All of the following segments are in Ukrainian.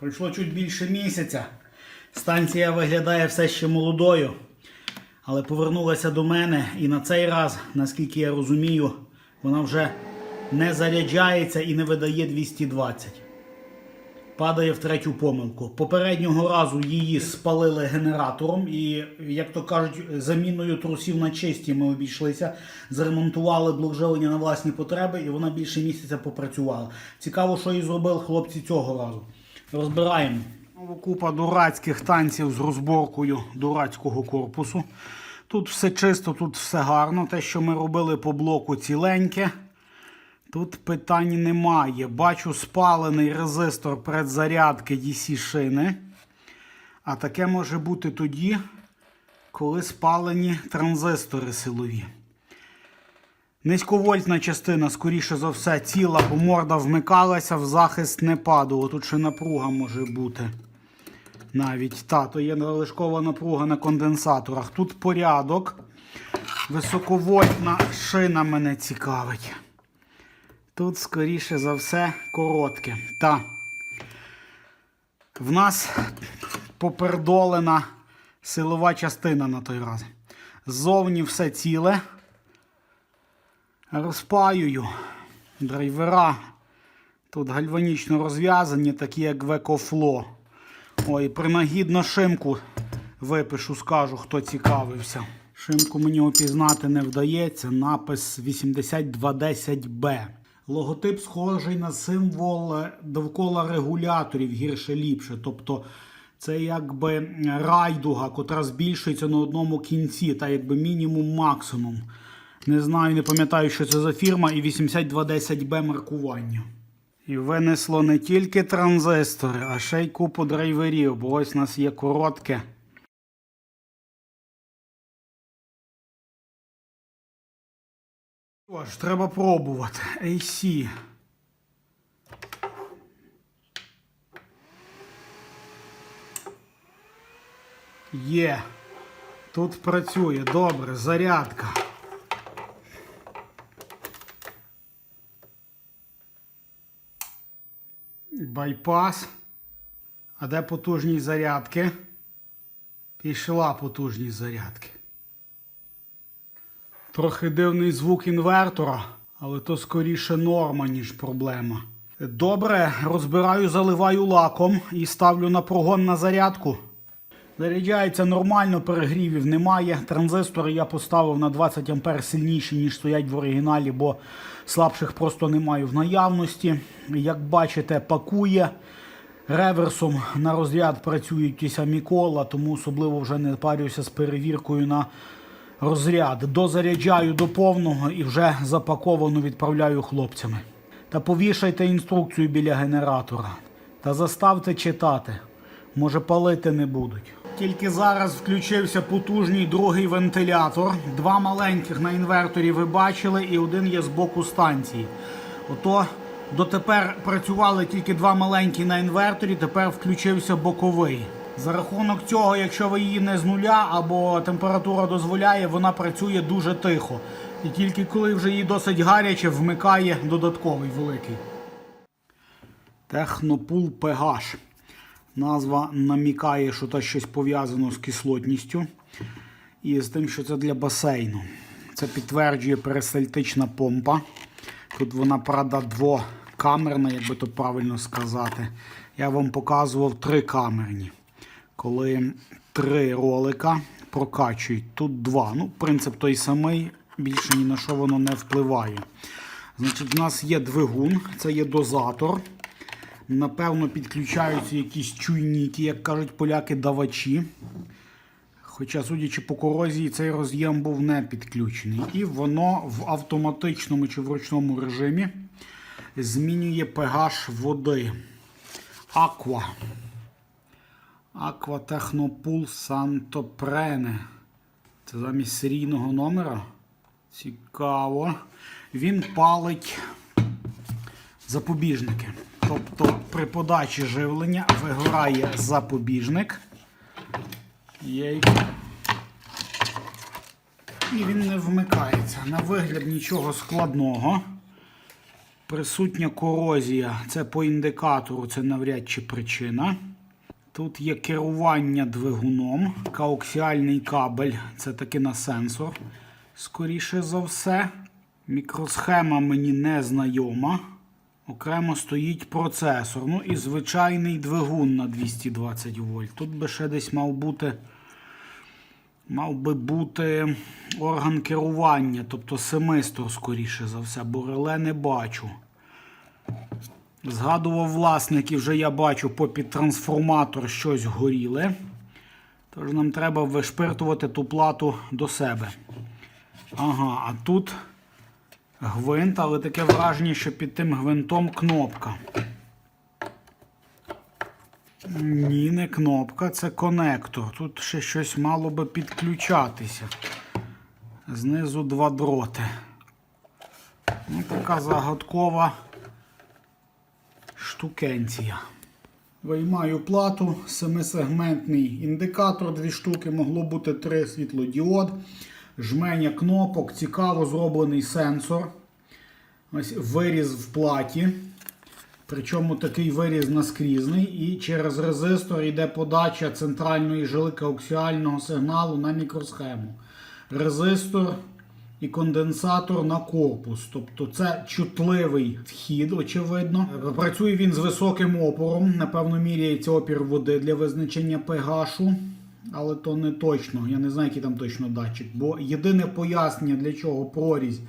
Пройшло чуть більше місяця. Станція виглядає все ще молодою, але повернулася до мене і на цей раз, наскільки я розумію, вона вже не заряджається і не видає 220. Падає в третю помилку. Попереднього разу її спалили генератором, і, як то кажуть, заміною трусів на чисті ми обійшлися, зремонтували блок на власні потреби, і вона більше місяця попрацювала. Цікаво, що і зробили хлопці цього разу. Розбираємо. Купа дурацьких танців з розборкою дурацького корпусу. Тут все чисто, тут все гарно. Те, що ми робили по блоку ціленьке. Тут питань немає. Бачу спалений резистор предзарядки DC шини. А таке може бути тоді, коли спалені транзистори силові. Низьковольтна частина, скоріше за все, ціла, бо морда вмикалася, в захист не падало. Тут ще напруга може бути. Навіть та, то є залишкова напруга на конденсаторах. Тут порядок. Високовольтна шина мене цікавить. Тут, скоріше за все, коротке. Та. В нас попердолена силова частина на той раз. Ззовні все ціле. Розпаюю драйвера. Тут гальванічно розв'язані, такі як в Екофло. Ой, принагідно шимку випишу, скажу, хто цікавився. Шимку мені опізнати не вдається. Напис 8210B. Логотип схожий на символ довкола регуляторів гірше ліпше. Тобто це якби райдуга, котра збільшується на одному кінці, та якби мінімум максимум. Не знаю, не пам'ятаю, що це за фірма, і 8210B маркування. І винесло не тільки транзистори, а ще й купу драйверів, бо ось у нас є коротке. Що ж, треба пробувати. AC. Є. Тут працює. Добре, зарядка. Байпас. А де потужні зарядки? Пішла потужність зарядки. Трохи дивний звук інвертора, але то скоріше норма, ніж проблема. Добре, розбираю, заливаю лаком і ставлю на прогон на зарядку. Заряджається нормально, перегрівів немає. Транзистори я поставив на 20 А сильніші, ніж стоять в оригіналі, бо слабших просто немає в наявності. Як бачите, пакує. Реверсом на розряд працюють ті самі кола, тому особливо вже не парюся з перевіркою на розряд. Дозаряджаю до повного і вже запаковано відправляю хлопцями. Та повішайте інструкцію біля генератора. Та заставте читати. Може палити не будуть. Тільки зараз включився потужний другий вентилятор. Два маленьких на інверторі ви бачили, і один є з боку станції. Ото дотепер працювали тільки два маленькі на інверторі, тепер включився боковий. За рахунок цього, якщо ви її не з нуля або температура дозволяє, вона працює дуже тихо. І тільки коли вже її досить гаряче, вмикає додатковий великий. Технопул PH. Назва намікає, що це щось пов'язано з кислотністю і з тим, що це для басейну. Це підтверджує перистальтична помпа. Тут вона, правда, двокамерна, як би то правильно сказати. Я вам показував три камерні. Коли три ролика прокачують, тут два. Ну, принцип той самий, більше ні на що воно не впливає. Значить, у нас є двигун, це є дозатор. Напевно, підключаються якісь чуйніки, як кажуть поляки, давачі. Хоча, судячи по корозії, цей роз'єм був не підключений. І воно в автоматичному чи в ручному режимі змінює pH води. Aqua. Aqua Technopool Santoprene. Це замість серійного номера. Цікаво. Він палить запобіжники. Тобто при подачі живлення вигорає запобіжник. Єй. І він не вмикається. На вигляд нічого складного. Присутня корозія. Це по індикатору, це навряд чи причина. Тут є керування двигуном, коаксіальний кабель, це таки на сенсор. Скоріше за все. Мікросхема мені не знайома. Окремо стоїть процесор. Ну і звичайний двигун на 220 вольт. Тут би ще десь мав бути. Мав би бути орган керування, тобто семистор, скоріше за все, бо реле не бачу. Згадував власник, і вже я бачу попід трансформатор щось горіле. Тож нам треба вишпиртувати ту плату до себе. Ага, а тут гвинт, але таке враження, що під тим гвинтом кнопка. Ні, не кнопка, це конектор. Тут ще щось мало би підключатися. Знизу два дроти. Ну, така загадкова штукенція. Виймаю плату, семисегментний індикатор, дві штуки, могло бути три світлодіод, жменя кнопок, цікаво зроблений сенсор. Ось виріз в платі. Причому такий виріз наскрізний, і через резистор йде подача центральної жили коаксіального сигналу на мікросхему. Резистор і конденсатор на корпус. Тобто це чутливий вхід, очевидно. Працює він з високим опором. Напевно, міряється опір води для визначення pH. Але то не точно. Я не знаю, який там точно датчик. Бо єдине пояснення, для чого прорізь.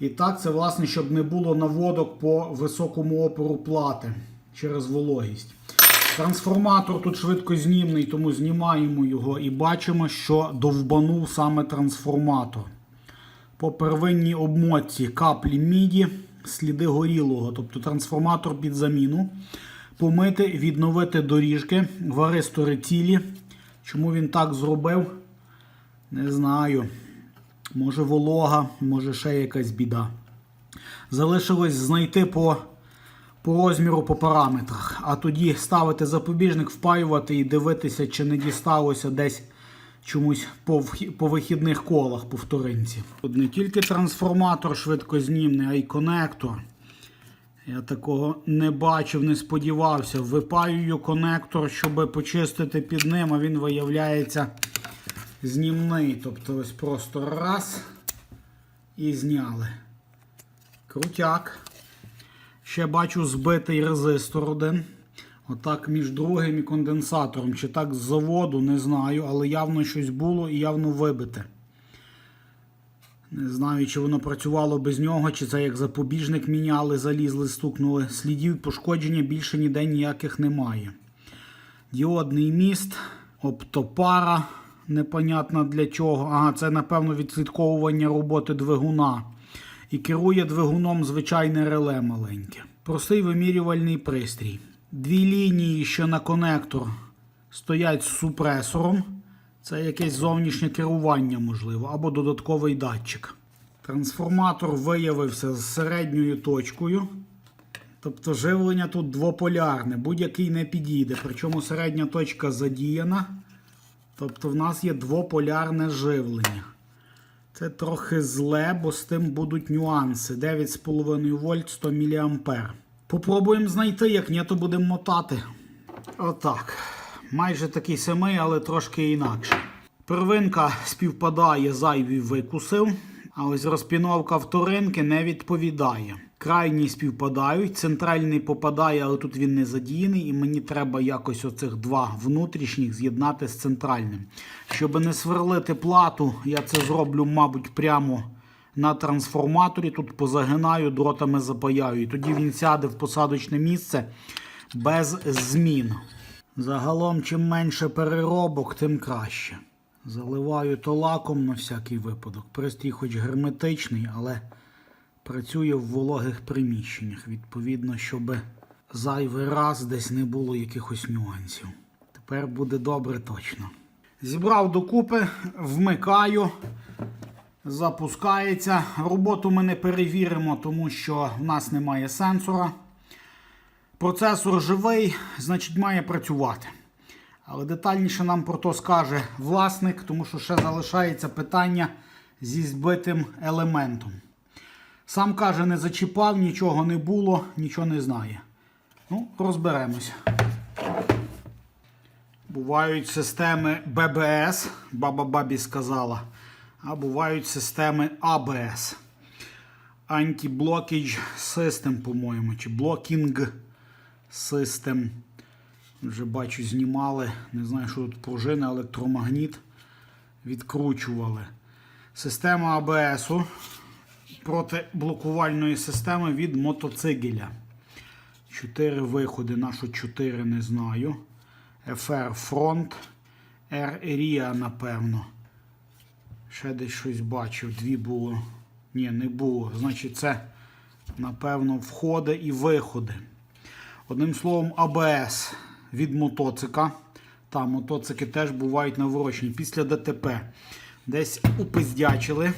І так, це власне, щоб не було наводок по високому опору плати через вологість. Трансформатор тут швидкознімний, тому знімаємо його і бачимо, що довбанув саме трансформатор. По первинній обмотці каплі міді, сліди горілого, тобто трансформатор під заміну. Помити, відновити доріжки, варистори цілі. Чому він так зробив? Не знаю. Може волога, може ще якась біда. Залишилось знайти по, по розміру, по параметрах. А тоді ставити запобіжник, впаювати і дивитися, чи не дісталося десь чомусь по, по вихідних колах по вторинці. Тут не тільки трансформатор швидкознімний, а й конектор. Я такого не бачив, не сподівався. Випаюю конектор, щоб почистити під ним, а він виявляється знімний. Тобто ось просто раз і зняли. Крутяк. Ще бачу збитий резистор один. Отак між другим і конденсатором. Чи так з заводу, не знаю, але явно щось було і явно вибите. Не знаю, чи воно працювало без нього, чи це як запобіжник міняли, залізли, стукнули. Слідів пошкодження більше ніде ніяких немає. Діодний міст, оптопара, непонятно для чого. Ага, це, напевно, відслідковування роботи двигуна. І керує двигуном звичайне реле маленьке. Простий вимірювальний пристрій. Дві лінії, що на конектор стоять з супресором. Це якесь зовнішнє керування, можливо, або додатковий датчик. Трансформатор виявився з середньою точкою. Тобто живлення тут двополярне, будь-який не підійде. Причому середня точка задіяна. Тобто в нас є двополярне живлення. Це трохи зле, бо з тим будуть нюанси. 9,5 вольт 100 мА. Попробуємо знайти, як ні, то будемо мотати. Отак. Майже такий самий, але трошки інакше. Первинка співпадає, зайві викусив. А ось розпіновка вторинки не відповідає. Крайні співпадають, центральний попадає, але тут він не задіяний, і мені треба якось оцих два внутрішніх з'єднати з центральним. Щоб не сверлити плату, я це зроблю, мабуть, прямо на трансформаторі. Тут позагинаю, дротами запаяю. І тоді він сяде в посадочне місце без змін. Загалом, чим менше переробок, тим краще. Заливаю то лаком на всякий випадок. Пристрій хоч герметичний, але працює в вологих приміщеннях. Відповідно, щоб зайвий раз десь не було якихось нюансів. Тепер буде добре точно. Зібрав докупи, вмикаю, запускається. Роботу ми не перевіримо, тому що в нас немає сенсора. Процесор живий, значить, має працювати. Але детальніше нам про то скаже власник, тому що ще залишається питання зі збитим елементом. Сам каже, не зачіпав, нічого не було, нічого не знає. Ну, розберемося. Бувають системи ББС, баба бабі сказала, а бувають системи АБС. Anti-Blockage System, по-моєму, чи Blocking System. Вже бачу, знімали. Не знаю, що тут пружина, електромагніт. Відкручували. Система АБС протиблокувальної системи від мотоцигеля. Чотири виходи, на що не знаю. FR фронт, R RIA, напевно. Ще десь щось бачив. Дві було. Ні, не було. Значить, це, напевно, входи і виходи. Одним словом, АБС від мотоцика. Та, мотоцики теж бувають наворочені. Після ДТП десь упиздячили.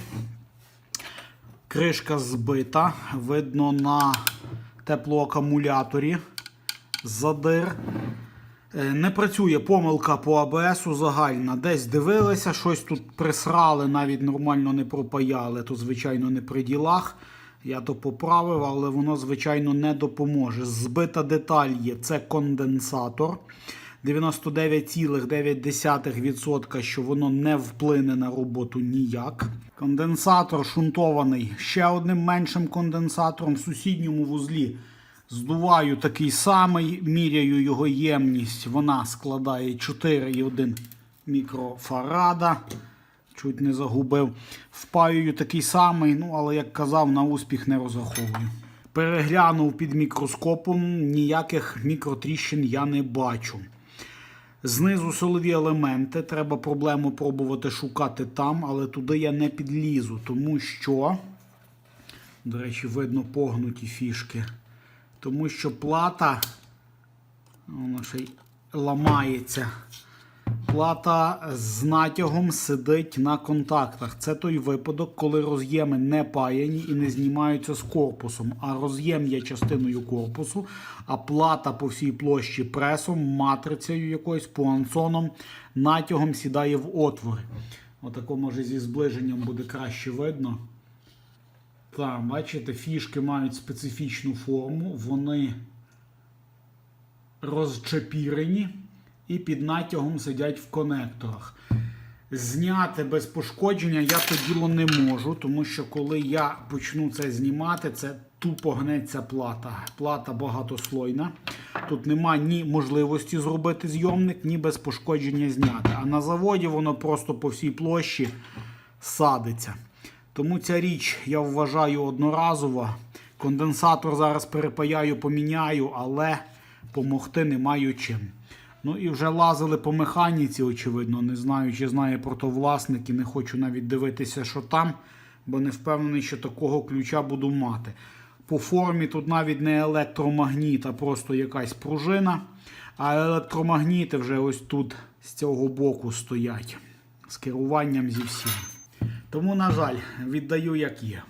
Кришка збита. Видно на теплоакумуляторі задир. Е, Не працює помилка по АБСу загальна. Десь дивилися, щось тут присрали, навіть нормально не пропаяли. То, звичайно, не при ділах. Я то поправив, але воно, звичайно, не допоможе. Збита деталь є це конденсатор. 99,9%, що воно не вплине на роботу ніяк. Конденсатор шунтований ще одним меншим конденсатором в сусідньому вузлі. Здуваю такий самий, міряю його ємність. Вона складає 4,1 мікрофарада. Чуть не загубив. Впаюю такий самий, ну, але як казав, на успіх не розраховую. Переглянув під мікроскопом, ніяких мікротріщин я не бачу. Знизу силові елементи. Треба проблему пробувати шукати там, але туди я не підлізу, тому що, до речі, видно погнуті фішки. Тому що плата, вона ще й ламається. Плата з натягом сидить на контактах. Це той випадок, коли роз'єми не паяні і не знімаються з корпусом. А роз'єм є частиною корпусу, а плата по всій площі пресом, матрицею якоюсь пуансоном, натягом сідає в отвори. Отако, може, зі зближенням буде краще видно. Так, бачите, фішки мають специфічну форму, вони розчепірені і під натягом сидять в конекторах. Зняти без пошкодження я то діло не можу, тому що коли я почну це знімати, це тупо гнеться плата. Плата багатослойна. Тут нема ні можливості зробити зйомник, ні без пошкодження зняти. А на заводі воно просто по всій площі садиться. Тому ця річ я вважаю одноразова. Конденсатор зараз перепаяю, поміняю, але помогти не маю чим. Ну і вже лазили по механіці, очевидно. Не знаю, чи знає про то власник і не хочу навіть дивитися, що там, бо не впевнений, що такого ключа буду мати. По формі тут навіть не електромагніт, а просто якась пружина. А електромагніти вже ось тут з цього боку стоять з керуванням зі всім. Тому, на жаль, віддаю як є.